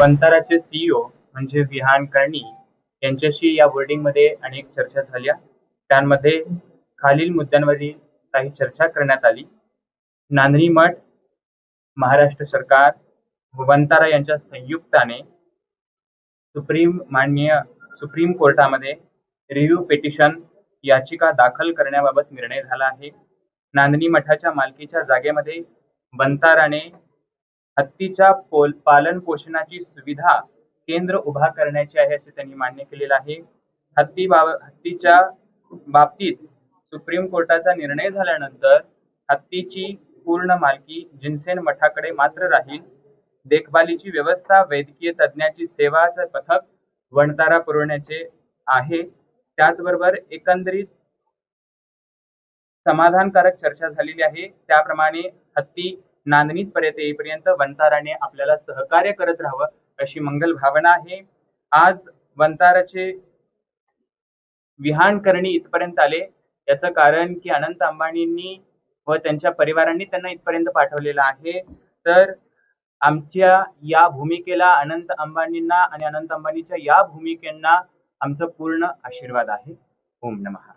वंताराचे CEO म्हणजे विहान कर्णी यांच्याशी या बोर्डिंगमध्ये अनेक चर्चा झाल्या. त्यांमध्ये खालील मुद्द्यांवरील काही चर्चा करण्यात आली. नांदणी मठ महाराष्ट्र सरकार व वंतारा यांच्या संयुक्ताने सुप्रीम माननीय सुप्रीम कोर्टामध्ये रिव्ह्यू पिटिशन याचिका दाखल करण्याबाबत निर्णय झाला आहे. नांदणी मठाच्या मालकीच्या जागेमध्ये बंताराने हत्तीच्या पोल पालन पोषणाची सुविधा केंद्र उभा करण्याचे आहे असे त्यांनी मान्य केलेलं आहे. हत्ती बाब हत्तीच्या बाबतीत सुप्रीम कोर्टाचा निर्णय झाल्यानंतर हत्तीची पूर्ण मालकी जिनसेन मठाकडे मात्र राहील. देखभालीची व्यवस्था वैद्यकीय तज्ज्ञाची सेवाचं पथक वणतारा पुरवण्याचे आहे त्याचबरोबर एकंदरीत समाधानकारक चर्चा झालेली आहे. त्याप्रमाणे हत्ती नांदणीत पर्यंत येईपर्यंत वंताराने आपल्याला सहकार्य करत राहावं अशी मंगल भावना आहे. आज वंताराचे विहान करणी इथपर्यंत आले. याचं कारण की अनंत अंबानींनी व त्यांच्या परिवारांनी त्यांना इथपर्यंत पाठवलेलं आहे. तर आमच्या या भूमिकेला अनंत अंबानींना आणि अनंत अंबानीच्या या भूमिकेंना आमचं पूर्ण आशीर्वाद आहे. ओम नमः.